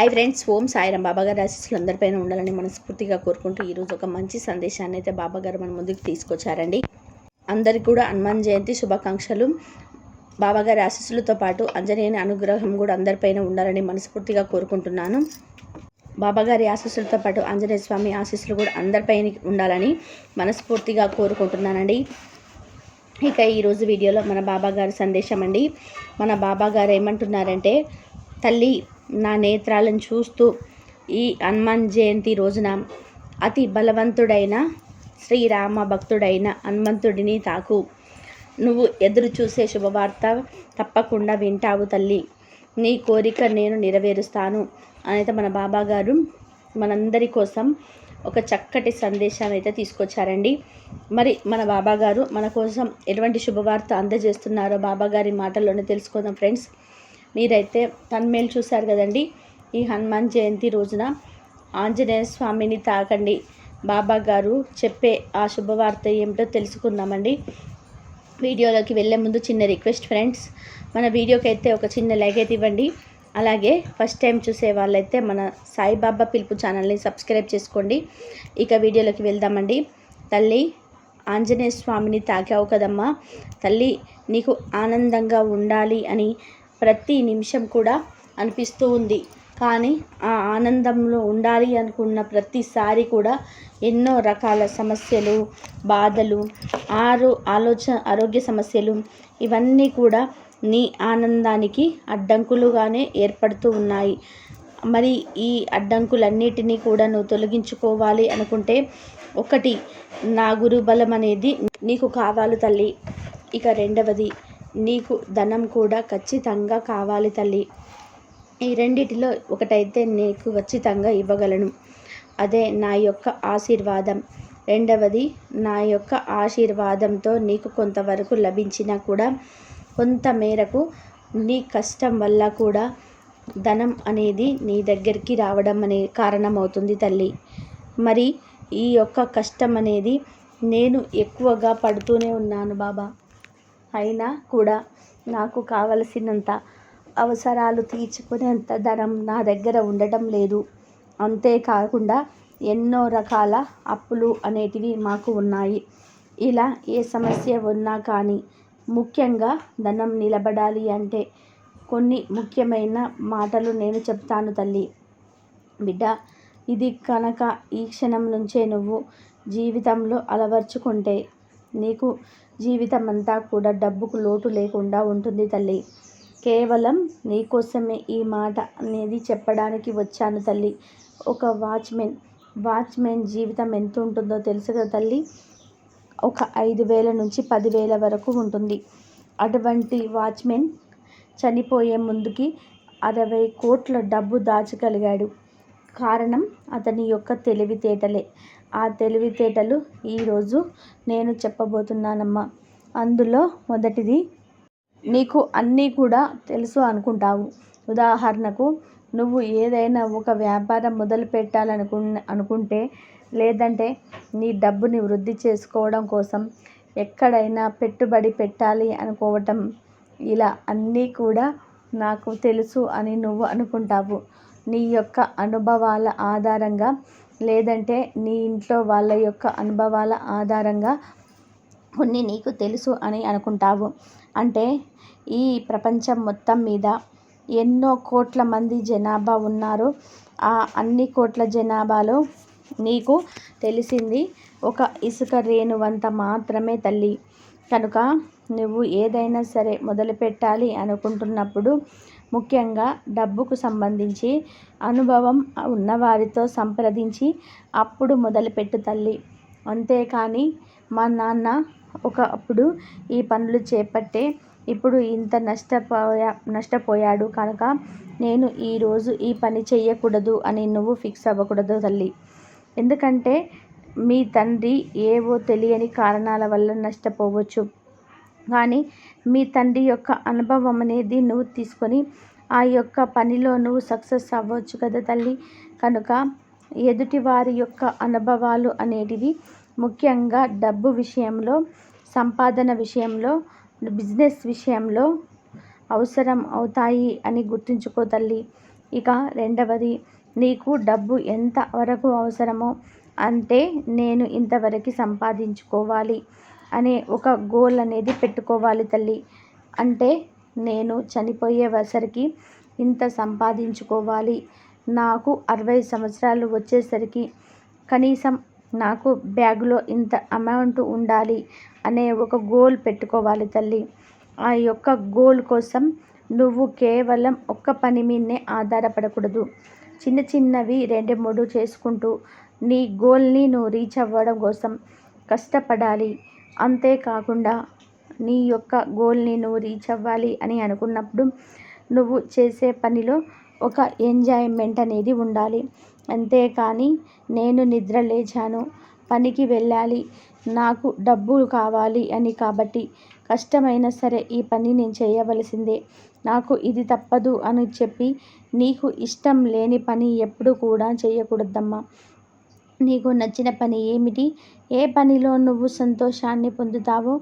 Hi friends ఓం సాయిరాం బాబాగారు ఆశీస్సులు అందరిపైన ఉండాలని మనస్ఫూర్తిగా కోరుకుంటూ ఈరోజు ఒక మంచి సందేశాన్ని అయితే బాబాగారు మన ముందుకు తీసుకొచ్చారండి. అందరికి కూడా హనుమాన్ జయంతి శుభాకాంక్షలు. బాబాగారి ఆశీస్సులతో పాటు అంజనేయుని అనుగ్రహం కూడా అందరిపైన ఉండాలని మనస్ఫూర్తిగా కోరుకుంటున్నాను. బాబాగారి ఆశీస్సులతో పాటు ఆంజనేయ స్వామి ఆశీస్సులు కూడా అందరిపైన ఉండాలని మనస్ఫూర్తిగా కోరుకుంటున్నానండి. ఇక ఈరోజు వీడియోలో మన బాబాగారి సందేశం అండి. మన బాబాగారు ఏమంటున్నారంటే తల్లి నా నేత్రాలను చూస్తూ ఈ హనుమాన్ జయంతి రోజున అతి బలవంతుడైన శ్రీరామ భక్తుడైన హనుమంతుడిని తాకు. నువ్వు ఎదురు చూసే శుభవార్త తప్పకుండా వింటావు తల్లి. నీ కోరిక నేను నెరవేరుస్తాను అనేది మన బాబా గారు మనందరి కోసం ఒక చక్కటి సందేశాన్ని అయితే తీసుకొచ్చారండి. మరి మన బాబా గారు మన కోసం ఎటువంటి శుభవార్త అందజేస్తున్నారో బాబా గారి మాటల్లోనే తెలుసుకుందాం ఫ్రెండ్స్. మీరైతే తన్మేలు చూశారు కదండి? ఈ హనుమాన్ జయంతి రోజున ఆంజనేయ స్వామిని తాకండి. బాబా గారు చెప్పే ఆ శుభవార్త ఏమిటో తెలుసుకుందామండి. వీడియోలోకి వెళ్ళే ముందు చిన్న రిక్వెస్ట్ ఫ్రెండ్స్. మన వీడియోకి అయితే ఒక చిన్న లైక్ అయితే ఇవ్వండి. అలాగే ఫస్ట్ టైం చూసే వాళ్ళైతే మన సాయిబాబా పిలుపు ఛానల్ని సబ్స్క్రైబ్ చేసుకోండి. ఇక వీడియోలోకి వెళ్దామండి. తల్లి ఆంజనేయ స్వామిని తాకావు కదమ్మా. తల్లి నీకు ఆనందంగా ఉండాలి అని ప్రతి నిమిషం కూడా అనిపిస్తూ ఉంది. కానీ ఆ ఆనందంలో ఉండాలి అనుకున్న ప్రతిసారి కూడా ఎన్నో రకాల సమస్యలు బాధలు ఆరు ఆలోచన ఆరోగ్య సమస్యలు ఇవన్నీ కూడా నీ ఆనందానికి అడ్డంకులుగానే ఏర్పడుతూ ఉన్నాయి. మరి ఈ అడ్డంకులన్నిటినీ కూడా నువ్వు తొలగించుకోవాలి అనుకుంటే ఒకటి నా గురుబలం అనేది నీకు కావాలి తల్లి. ఇక రెండవది నీకు ధనం కూడా ఖచ్చితంగా కావాలి తల్లి. ఈ రెండిటిలో ఒకటైతే నీకు ఖచ్చితంగా ఇవ్వగలను. అదే నా యొక్క ఆశీర్వాదం. రెండవది నా యొక్క ఆశీర్వాదంతో నీకు కొంతవరకు లభించినా కూడా కొంత మేరకు నీ కష్టం వల్ల కూడా ధనం అనేది నీ దగ్గరికి రావడం అనే కారణమవుతుంది తల్లి. మరి ఈ యొక్క కష్టం అనేది నేను ఎక్కువగా పడుతూనే ఉన్నాను బాబా. అయినా కూడా నాకు కావలసినంత అవసరాలు తీర్చుకునేంత ధనం నా దగ్గర ఉండటం లేదు. అంతేకాకుండా ఎన్నో రకాల అప్పులు అనేటివి మాకు ఉన్నాయి. ఇలా ఏ సమస్య ఉన్నా కానీ ముఖ్యంగా ధనం నిలబడాలి అంటే కొన్ని ముఖ్యమైన మాటలు నేను చెప్తాను తల్లి. బిడ్డ ఇది కనుక ఈ క్షణం నుంచే నువ్వు జీవితంలో అలవర్చుకుంటే నీకు జీవితం అంతా కూడా డబ్బుకు లోటు లేకుండా ఉంటుంది తల్లి. కేవలం నీకోసమే ఈ మాట అనేది చెప్పడానికి వచ్చాను తల్లి. ఒక వాచ్మెన్ వాచ్మెన్ జీవితం ఎంత ఉంటుందో తెలుసు కదా తల్లి? ఒక ఐదు వేల నుంచి పదివేల వరకు ఉంటుంది. అటువంటి వాచ్మెన్ చనిపోయే ముందుకి అరవై కోట్ల డబ్బు దాచగలిగాడు. కారణం అతని యొక్క తెలివితేటలే. ఆ తెలివితేటలు ఈరోజు నేను చెప్పబోతున్నానమ్మా. అందులో మొదటిది నీకు అన్నీ కూడా తెలుసు అనుకుంటావు. ఉదాహరణకు నువ్వు ఏదైనా ఒక వ్యాపారం మొదలు పెట్టాలనుకు అనుకుంటే లేదంటే నీ డబ్బుని వృద్ధి చేసుకోవడం కోసం ఎక్కడైనా పెట్టుబడి పెట్టాలి అనుకోవటం ఇలా అన్నీ కూడా నాకు తెలుసు అని నువ్వు అనుకుంటావు. నీ యొక్క అనుభవాల ఆధారంగా లేదంటే నీ ఇంట్లో వాళ్ళ యొక్క అనుభవాల ఆధారంగా కొన్ని నీకు తెలుసు అని అనుకుంటావు. అంటే ఈ ప్రపంచం మొత్తం మీద ఎన్నో కోట్ల మంది జనాభా ఉన్నారు. ఆ అన్ని కోట్ల జనాభాలో నీకు తెలిసింది ఒక ఇసుక రేణువంత మాత్రమే తల్లి. కనుక నువ్వు ఏదైనా సరే మొదలు పెట్టాలి అనుకుంటున్నప్పుడు ముఖ్యంగా డబ్బుకు సంబంధించి అనుభవం ఉన్నవారితో సంప్రదించి అప్పుడు మొదలుపెట్టు తల్లి. అంతేకాని మా నాన్న ఒకప్పుడు ఈ పనులు చేపట్టే ఇప్పుడు ఇంత నష్టపోయా నష్టపోయాడు కనుక నేను ఈరోజు ఈ పని చేయకూడదు అని నువ్వు ఫిక్స్ అవ్వకూడదు తల్లి. ఎందుకంటే మీ తండ్రి ఏవో తెలియని కారణాల వల్ల నష్టపోవచ్చు. కానీ మీ తండ్రి యొక్క అనుభవం అనేది నువ్వు తీసుకొని ఆ యొక్క పనిలో నువ్వు సక్సెస్ అవ్వచ్చు కదా తల్లి. కనుక ఎదుటి వారి యొక్క అనుభవాలు అనేటివి ముఖ్యంగా డబ్బు విషయంలో సంపాదన విషయంలో బిజినెస్ విషయంలో అవసరం అవుతాయి అని గుర్తుంచుకో తల్లి. ఇక రెండవది నీకు డబ్బు ఎంత వరకు అవసరమో అంటే నేను ఇంతవరకు సంపాదించుకోవాలి. అనే ఒక గోల్ అనేది పెట్టుకోవాలి తల్లి. అంటే నేను చనిపోయేసరికి ఇంత సంపాదించుకోవాలి. నాకు అరవై సంవత్సరాలు వచ్చేసరికి కనీసం నాకు బ్యాగులో ఇంత అమౌంట్ ఉండాలి అనే ఒక గోల్ పెట్టుకోవాలి తల్లి. ఆ యొక్క గోల్ కోసం నువ్వు కేవలం ఒక్క పని మీదనే ఆధారపడకూడదు. చిన్న చిన్నవి రెండు మూడు చేసుకుంటూ నీ గోల్ని నువ్వు రీచ్ అవ్వడం కోసం కష్టపడాలి. అంతేకాకుండా నీ యొక్క గోల్ని నువ్వు రీచ్ అవ్వాలి అని అనుకున్నప్పుడు నువ్వు చేసే పనిలో ఒక ఎంజాయ్మెంట్ అనేది ఉండాలి. అంతేకాని నేను నిద్ర లేచాను పనికి వెళ్ళాలి నాకు డబ్బు కావాలి అని కాబట్టి కష్టమైనా సరే ఈ పని నేను చేయవలసిందే. నాకు ఇది తప్పదు అని చెప్పి నీకు ఇష్టం లేని పని ఎప్పుడు కూడా చేయకూడదమ్మా. నీకు నచ్చిన పని ఏమిటి? ఏ పనిలో నువ్వు సంతోషాన్ని పొందుతావో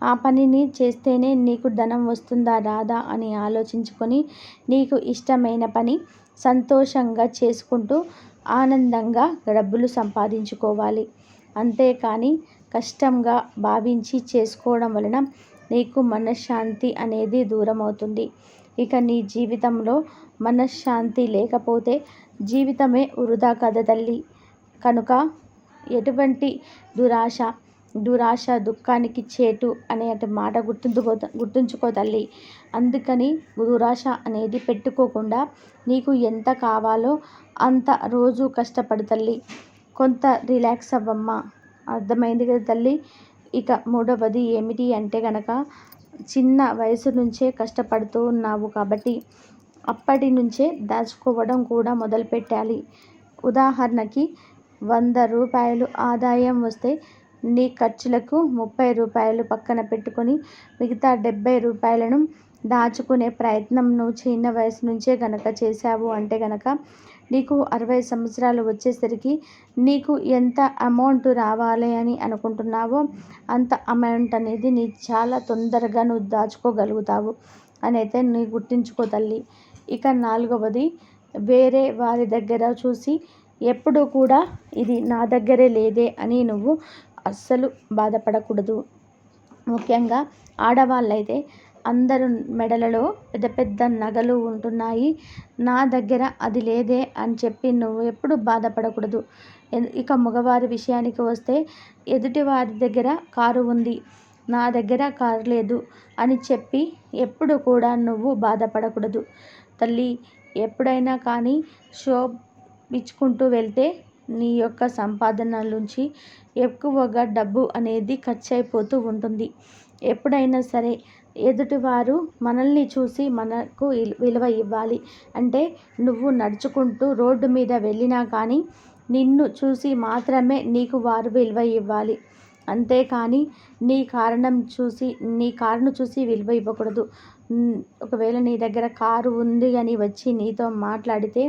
ఆ పనిని చేస్తేనే నీకు ధనం వస్తుందా రాదా అని ఆలోచించుకొని నీకు ఇష్టమైన పని సంతోషంగా చేసుకుంటూ ఆనందంగా డబ్బులు సంపాదించుకోవాలి. అంతేకాని కష్టంగా భావించి చేసుకోవడం వలన నీకు మనశ్శాంతి అనేది దూరం అవుతుంది ఇక నీ జీవితంలో మనశ్శాంతి లేకపోతే జీవితమే వృధా కథ తల్లి. కనుక ఎటువంటి దురాశ దురాశ దుఃఖానికి చేటు అనే మాట గుర్తుంచుకో గుర్తుంచుకో తల్లి. అందుకని దురాశ అనేది పెట్టుకోకుండా నీకు ఎంత కావాలో అంత రోజు కష్టపడు తల్లి. కొంత రిలాక్స్ అవ్వమ్మా. అర్థమైంది కదా తల్లి? ఇక మూడవది ఏమిటి అంటే గనక చిన్న వయసు నుంచే కష్టపడుతూ ఉన్నావు కాబట్టి అప్పటి నుంచే దాచుకోవడం కూడా మొదలుపెట్టాలి. ఉదాహరణకి వంద రూపాయలు ఆదాయం వస్తే నీ ఖర్చులకు ముప్పై రూపాయలు పక్కన పెట్టుకొని మిగతా డెబ్బై రూపాయలను దాచుకునే ప్రయత్నం నువ్వు చిన్న వయసు నుంచే గనక చేశావు అంటే గనక నీకు అరవై సంవత్సరాలు వచ్చేసరికి నీకు ఎంత అమౌంట్ రావాలి అని అనుకుంటున్నావో అంత అమౌంట్ అనేది నీ చాలా తొందరగా నువ్వు దాచుకోగలుగుతావు అని అయితే నీ గుర్తుంచుకో తల్లి. ఇక నాలుగవది వేరే వారి దగ్గర చూసి ఎప్పుడు కూడా ఇది నా దగ్గరే లేదే అని నువ్వు అస్సలు బాధపడకూడదు. ముఖ్యంగా ఆడవాళ్ళైతే అందరు మెడలలో పెద్ద పెద్ద నగలు ఉంటున్నాయి. నా దగ్గర అది లేదే అని చెప్పి నువ్వు ఎప్పుడు బాధపడకూడదు. ఇక మగవారి విషయానికి వస్తే ఎదుటి వారి దగ్గర కారు ఉంది. నా దగ్గర కారు లేదు అని చెప్పి ఎప్పుడు కూడా నువ్వు బాధపడకూడదు. తల్లి ఎప్పుడైనా కానీ షో ఇచ్చుకుంటూ వెళ్తే నీ యొక్క సంపాదన నుంచి ఎక్కువగా డబ్బు అనేది ఖర్చు అయిపోతూ ఉంటుంది. ఎప్పుడైనా సరే ఎదుటివారు మనల్ని చూసి మనకు విలువ ఇవ్వాలి. అంటే నువ్వు నడుచుకుంటూ రోడ్డు మీద వెళ్ళినా కానీ నిన్ను చూసి మాత్రమే నీకు వారు విలువ ఇవ్వాలి. అంతేకాని నీ కారణం చూసి నీ కారును చూసి విలువ ఇవ్వకూడదు. ఒకవేళ నీ దగ్గర కారు ఉంది అని వచ్చి నీతో మాట్లాడితే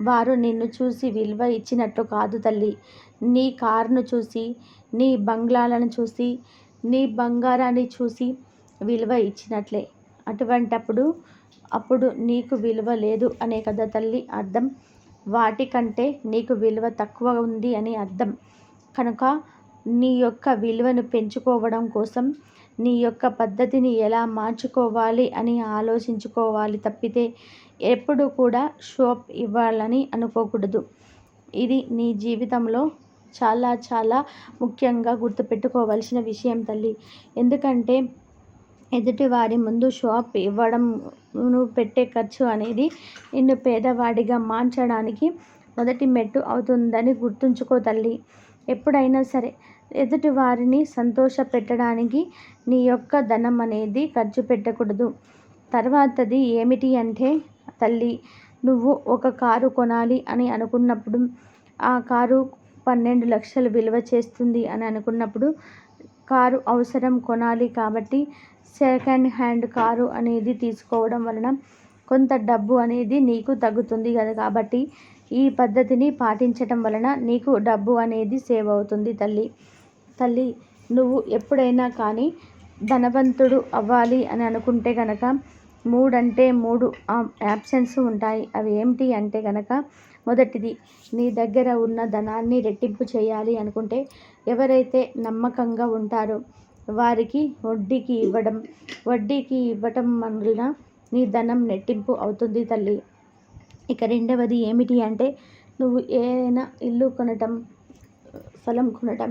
వారు నిన్ను చూసి విలువ ఇచ్చినట్టు కాదు తల్లి. నీ కారును చూసి నీ బంగ్లాలను చూసి నీ బంగారాన్ని చూసి విలువ ఇచ్చినట్లే. అటువంటప్పుడు అప్పుడు నీకు విలువ లేదు అనే కదా తల్లి అర్థం. వాటికంటే నీకు విలువ తక్కువ ఉంది అని అర్థం. కనుక నీ యొక్క విలువను పెంచుకోవడం కోసం నీ యొక్క పద్ధతిని ఎలా మార్చుకోవాలి అని ఆలోచించుకోవాలి తప్పితే ఎప్పుడు కూడా షోప్ ఇవ్వాలని అనుకోకూడదు. ఇది నీ జీవితంలో చాలా చాలా ముఖ్యంగా గుర్తుపెట్టుకోవాల్సిన విషయం తల్లి. ఎందుకంటే ఎదుటివారి ముందు షాప్ ఇవ్వడం నువ్వు పెట్టే ఖర్చు అనేది నిన్ను పేదవాడిగా మార్చడానికి మొదటి మెట్టు అవుతుందని గుర్తుంచుకో తల్లి. ఎప్పుడైనా సరే ఎదుటి వారిని సంతోష పెట్టడానికి నీ యొక్క ధనం అనేది ఖర్చు పెట్టకూడదు. తర్వాతది ఏమిటి అంటే తల్లి నువ్వు ఒక కారు కొనాలి అని అనుకున్నప్పుడు ఆ కారు పన్నెండు లక్షలు విలువ చేస్తుంది అని అనుకున్నప్పుడు కారు అవసరం కొనాలి కాబట్టి సెకండ్ హ్యాండ్ కారు అనేది తీసుకోవడం వలన కొంత డబ్బు అనేది నీకు తగ్గుతుంది కదా కాబట్టి ఈ పద్ధతిని పాటించటం వలన నీకు డబ్బు అనేది సేవ్ అవుతుంది తల్లి. తల్లి నువ్వు ఎప్పుడైనా కానీ ధనవంతుడు అవ్వాలి అని అనుకుంటే కనుక మూడంటే మూడు యాప్షన్స్ ఉంటాయి. అవి ఏమిటి అంటే కనుక మొదటిది నీ దగ్గర ఉన్న ధనాన్ని రెట్టింపు చేయాలి అనుకుంటే ఎవరైతే నమ్మకంగా ఉంటారో వారికి వడ్డీకి ఇవ్వడం వడ్డీకి ఇవ్వటం వలన నీ ధనం రెట్టింపు అవుతుంది తల్లి. ఇక రెండవది ఏమిటి అంటే నువ్వు ఏదైనా ఇల్లు కొనటం స్థలం కొనటం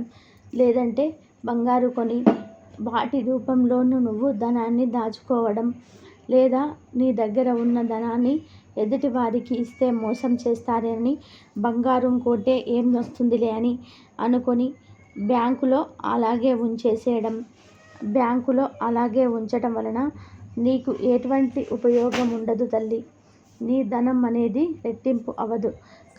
లేదంటే బంగారు కొని వాటి రూపంలోనూ నువ్వు ధనాన్ని దాచుకోవడం లేదా నీ దగ్గర ఉన్న ధనాన్ని ఎదుటి వారికి ఇస్తే మోసం చేస్తారని బంగారం కొట్టే ఏం వస్తుందిలే అని అనుకొని బ్యాంకులో అలాగే ఉంచేసేయడం. బ్యాంకులో అలాగే ఉంచటం వలన నీకు ఎటువంటి ఉపయోగం ఉండదు తల్లి. నీ ధనం అనేది రెట్టింపు అవ్వదు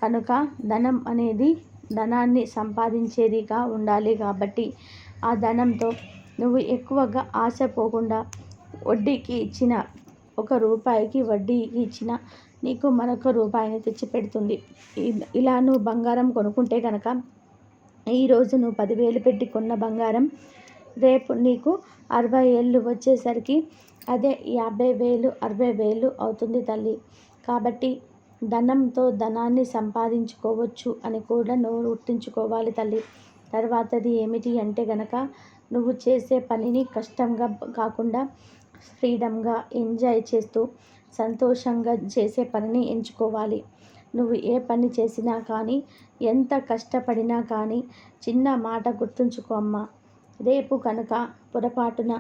కనుక ధనం అనేది ధనాన్ని సంపాదించేదిగా ఉండాలి కాబట్టి ఆ ధనంతో నువ్వు ఎక్కువగా ఆశ పోకుండా వడ్డీకి ఇచ్చిన ఒక రూపాయికి వడ్డీకి ఇచ్చిన నీకు మరొక రూపాయిని తెచ్చిపెడుతుంది. ఇలా నువ్వు బంగారం కొనుక్కుంటే కనుక ఈరోజు నువ్వు పదివేలు పెట్టి కొన్న బంగారం రేపు నీకు అరవై ఏళ్ళు వచ్చేసరికి అదే యాభై వేలు అరవై వేలు అవుతుంది తల్లి. కాబట్టి ధనంతో ధనాన్ని సంపాదించుకోవచ్చు అని కూడా నువ్వు గుర్తుంచుకోవాలి తల్లి. తర్వాతది ఏమిటి అంటే గనక నువ్వు చేసే పనిని కష్టంగా కాకుండా ఫ్రీడమ్గా ఎంజాయ్ చేస్తూ సంతోషంగా చేసే పనిని ఎంచుకోవాలి. నువ్వు ఏ పని చేసినా కానీ ఎంత కష్టపడినా కానీ చిన్న మాట గుర్తుంచుకో అమ్మా. రేపు కనుక పొరపాటున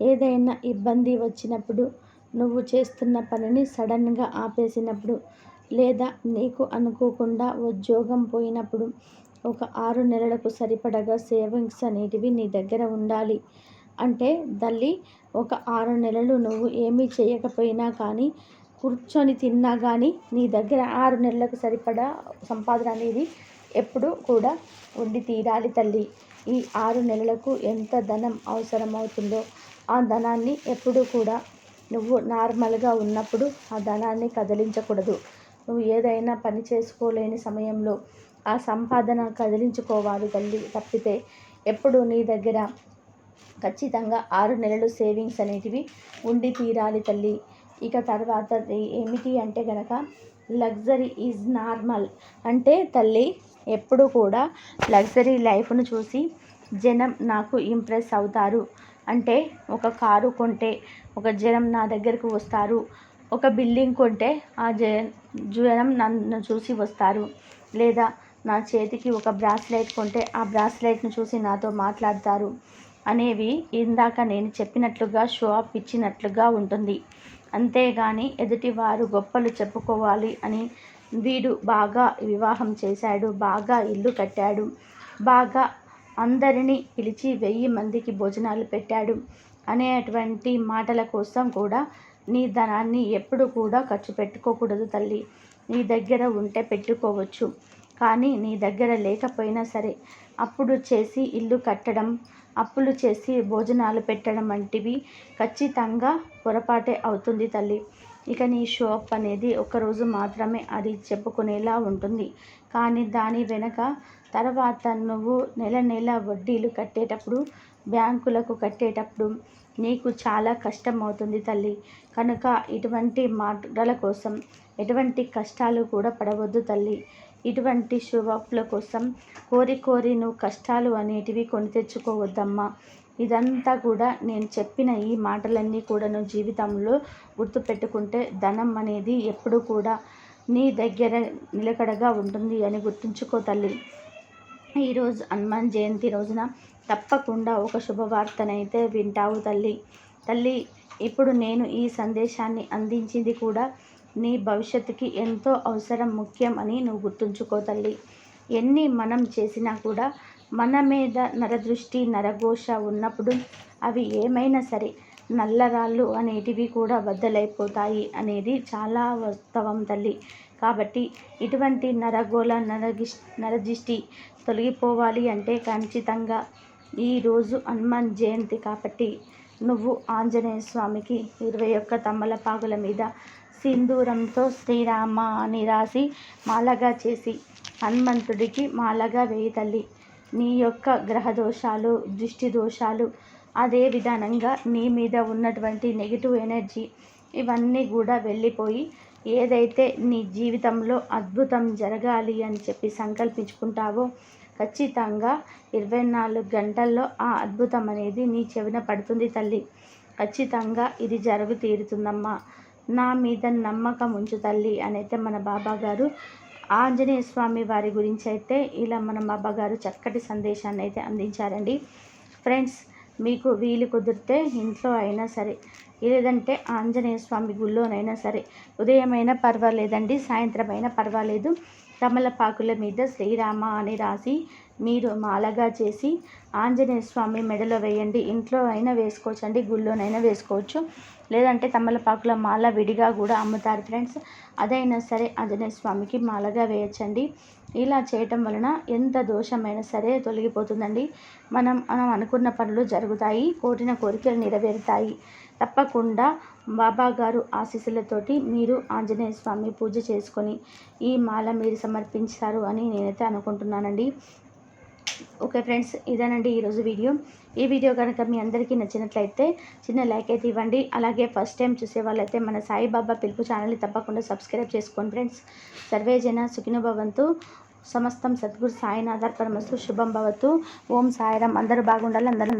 ఏదైనా ఇబ్బంది వచ్చినప్పుడు నువ్వు చేస్తున్న పనిని సడన్గా ఆపేసినప్పుడు లేదా నీకు అనుకోకుండా ఉద్యోగం పోయినప్పుడు ఒక ఆరు నెలలకు సరిపడగా సేవింగ్స్ అనేటివి నీ దగ్గర ఉండాలి. అంటే తల్లి ఒక ఆరు నెలలు నువ్వు ఏమీ చేయకపోయినా కానీ కూర్చొని తిన్నా కానీ నీ దగ్గర ఆరు నెలలకు సరిపడా సంపాదన అనేది ఎప్పుడు కూడా ఉండి తీరాలి తల్లి. ఈ ఆరు నెలలకు ఎంత ధనం అవసరమవుతుందో ఆ ధనాన్ని ఎప్పుడు కూడా నువ్వు నార్మల్గా ఉన్నప్పుడు ఆ ధనాన్ని కదిలించకూడదు. నువ్వు ఏదైనా పని చేసుకోలేని సమయంలో ఆ సంపాదన కదిలించుకోవాలి తల్లి. తప్పితే ఎప్పుడు నీ దగ్గర ఖచ్చితంగా ఆరు నెలలు సేవింగ్స్ అనేటివి ఉండి తీరాలి తల్లి. ఇక తర్వాత ఏమిటి అంటే గనక లగ్జరీ ఈజ్ నార్మల్ అంటే తల్లి ఎప్పుడు కూడా లగ్జరీ లైఫ్ను చూసి జనం నాకు ఇంప్రెస్ అవుతారు. అంటే ఒక కారు కొంటే ఒక జనం నా దగ్గరకు వస్తారు. ఒక బిల్డింగ్ కొంటే ఆ జ జనం నన్ను చూసి వస్తారు. లేదా నా చేతికి ఒక బ్రాస్లైట్ కొంటే ఆ బ్రాస్లైట్ను చూసి నాతో మాట్లాడతారు. అనేవి ఇందాక నేను చెప్పినట్లుగా షో ఆఫ్ ఇచ్చినట్లుగా ఉంటుంది. అంతేగాని ఎదుటివారు గొప్పలు చెప్పుకోవాలి అని వీడు బాగా వివాహం చేశాడు. బాగా ఇల్లు కట్టాడు. బాగా అందరినీ పిలిచి వెయ్యి మందికి భోజనాలు పెట్టాడు. అనేటువంటి మాటల కోసం కూడా నీ ధనాన్ని ఎప్పుడు కూడా ఖర్చు పెట్టుకోకూడదు తల్లి. నీ దగ్గర ఉంటే పెట్టుకోవచ్చు. కానీ నీ దగ్గర లేకపోయినా సరే అప్పుడు చేసి ఇల్లు కట్టడం అప్పులు చేసి భోజనాలు పెట్టడం వంటివి ఖచ్చితంగా పొరపాటే అవుతుంది తల్లి. ఇక నీ షాప్ అనేది ఒకరోజు మాత్రమే అది చెప్పుకునేలా ఉంటుంది. కానీ దాని వెనక తర్వాత నువ్వు నెల నెల వడ్డీలు కట్టేటప్పుడు బ్యాంకులకు కట్టేటప్పుడు నీకు చాలా కష్టం అవుతుంది తల్లి. కనుక ఇటువంటి మాటల కోసం ఎటువంటి కష్టాలు కూడా పడవద్దు తల్లి. ఇటువంటి శుభాపుల కోసం కోరి కోరి నువ్వు కష్టాలు అనేటివి కొని తెచ్చుకోవద్దమ్మా. ఇదంతా కూడా నేను చెప్పిన ఈ మాటలన్నీ కూడా నువ్వు జీవితంలో గుర్తుపెట్టుకుంటే ధనం అనేది ఎప్పుడు కూడా నీ దగ్గర నిలకడగా ఉంటుంది అని గుర్తుంచుకో తల్లి. ఈరోజు హనుమాన్ జయంతి రోజున తప్పకుండా ఒక శుభవార్తనైతే వింటావు తల్లి. తల్లి ఇప్పుడు నేను ఈ సందేశాన్ని అందించింది కూడా నీ భవిష్యత్తుకి ఎంతో అవసరం ముఖ్యం అని నువ్వు గుర్తుంచుకో తల్లి. ఎన్ని మనం చేసినా కూడా మన మీద నరదృష్టి నరఘోష ఉన్నప్పుడు అవి ఏమైనా సరే నల్లరాళ్ళు అనేటివి కూడా బద్దలైపోతాయి అనేది చాలా వాస్తవం తల్లి. కాబట్టి ఇటువంటి నరగోళ నరగిష్ నరదిష్టి తొలగిపోవాలి అంటే ఖచ్చితంగా ఈరోజు హనుమాన్ జయంతి కాబట్టి నువ్వు ఆంజనేయ స్వామికి ఇరవై ఒక్క తమ్మలపాకుల మీద సింధూరంతో శ్రీరామ అని రాసి మాలగా చేసి హనుమంతుడికి మాలగా వేయి తల్లి. నీ యొక్క గ్రహ దోషాలు దృష్టి దోషాలు అదే విధానంగా నీ మీద ఉన్నటువంటి నెగిటివ్ ఎనర్జీ ఇవన్నీ కూడా వెళ్ళిపోయి ఏదైతే నీ జీవితంలో అద్భుతం జరగాలి అని చెప్పి సంకల్పించుకుంటావో ఖచ్చితంగా ఇరవై నాలుగు గంటల్లో ఆ అద్భుతం అనేది నీ చెవిన పడుతుంది తల్లి. ఖచ్చితంగా ఇది జరుగు తీరుతుందమ్మా. నా మీద నమ్మకం ఉంచు తల్లి అని అయితే మన బాబా గారు ఆంజనేయ స్వామి వారి గురించి అయితే ఇలా మన బాబా గారు చక్కటి సందేశాన్ని అయితే అందించారండి. ఫ్రెండ్స్ మీకు వీలు కుదిరితే ఇంట్లో అయినా సరే లేదంటే ఆంజనేయ స్వామి గుళ్ళోనైనా సరే ఉదయమైనా పర్వాలేదండి సాయంత్రం అయినా పర్వాలేదు. తమలపాకుల మీద శ్రీరామ అని రాసి మీరు మాలగా చేసి ఆంజనేయ స్వామి మెడలో వేయండి. ఇంట్లో అయినా వేసుకోవచ్చండి గుళ్ళోనైనా వేసుకోవచ్చు. లేదంటే తమలపాకుల మాల విడిగా కూడా అమ్ముతారు ఫ్రెండ్స్. అదైనా సరే ఆంజనేయ స్వామికి మాలగా వేయచ్చండి. ఇలా చేయటం వలన ఎంత దోషమైనా సరే తొలగిపోతుందండి. మనం మనం అనుకున్న పనులు జరుగుతాయి కోరిన కోరికలు నెరవేరుతాయి. తప్పకుండా బాబా గారు ఆశీస్సులతోటి మీరు ఆంజనేయ స్వామి పూజ చేసుకొని ఈ మాల మీరు సమర్పించారు అని నేనైతే అనుకుంటున్నానండి. ఓకే ఫ్రెండ్స్ ఇదేనండి ఈరోజు వీడియో. ఈ వీడియో కనుక మీ అందరికీ నచ్చినట్లయితే చిన్న లైక్ అయితే ఇవ్వండి. అలాగే ఫస్ట్ టైం చూసే వాళ్ళైతే మన సాయిబాబా పిలుపు ఛానల్ని తప్పకుండా సబ్స్క్రైబ్ చేసుకోండి ఫ్రెండ్స్. సర్వే జన సుఖిన భవంతు. సమస్తం సద్గురు సాయినాథర్ పరమస్తు. శుభం భవతు. ఓం సాయిరామ్. అందరూ బాగుండాలి అందరూ